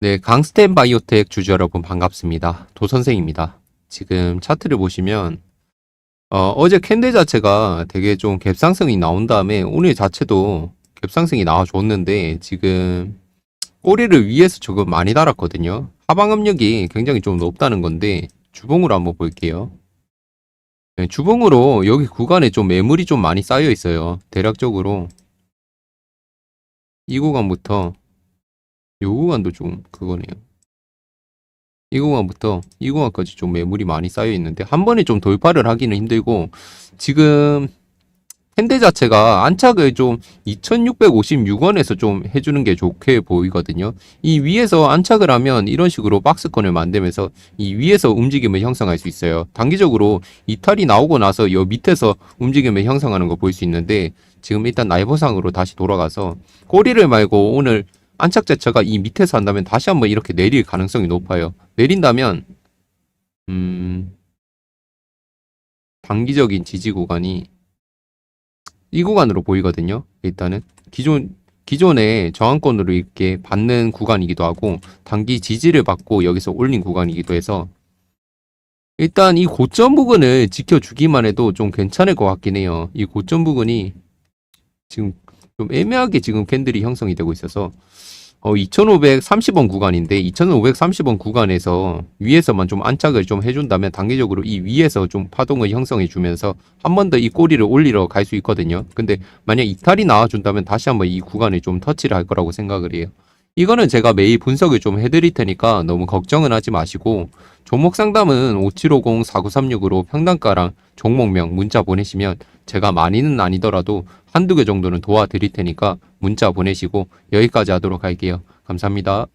네, 강스텐 바이오텍 주주 여러분 반갑습니다. 도선생입니다. 지금 차트를 보시면 어, 제 캔들 자체가 되게 좀 갭상승이 나온 다음에 오늘 자체도 갭상승이 나와줬는데 지금 꼬리를 위에서 조금 많이 달았거든요. 하방 압력이 굉장히 좀 높다는 건데 주봉으로 한번 볼게요. 네, 주봉으로 여기 구간에 좀 매물이 좀 많이 쌓여 있어요. 대략적으로 이 구간부터 요 구간도 좀 그거네요. 이 구간부터 이 구간까지 좀 매물이 많이 쌓여 있는데 한 번에 좀 돌파를 하기는 힘들고 지금 캔대 자체가 안착을 좀 2656원에서 좀 해주는 게 좋게 보이거든요. 이 위에서 안착을 하면 이런 식으로 박스권을 만들면서 이 위에서 움직임을 형성할 수 있어요. 단기적으로 이탈이 나오고 나서 요 밑에서 움직임을 형성하는 거 볼 수 있는데 지금 일단 나이버상으로 다시 돌아가서 꼬리를 말고 오늘 안착 자체가 이 밑에서 한다면 다시 한번 이렇게 내릴 가능성이 높아요. 내린다면 음 단기적인 지지 구간이 이 구간으로 보이거든요. 일단은 기존 기존에 저항권으로 이렇게 받는 구간이기도 하고 단기 지지를 받고 여기서 올린 구간이기도 해서 일단 이 고점 부분을 지켜주기만 해도 좀 괜찮을 것 같긴 해요. 이 고점 부분이 지금 좀 애매하게 지금 캔들이 형성이 되고 있어서 어 2530원 구간인데 2530원 구간에서 위에서만 좀 안착을 좀 해준다면 단기적으로 이 위에서 좀 파동을 형성해 주면서 한 번 더 이 꼬리를 올리러 갈 수 있거든요. 근데 만약 이탈이 나와준다면 다시 한번 이 구간을 좀 터치를 할 거라고 생각을 해요. 이거는 제가 매일 분석을 좀 해드릴 테니까 너무 걱정은 하지 마시고 종목 상담은 5750-4936으로 평단가랑 종목명 문자 보내시면 제가 많이는 아니더라도 한두 개 정도는 도와드릴 테니까 문자 보내시고 여기까지 하도록 할게요. 감사합니다.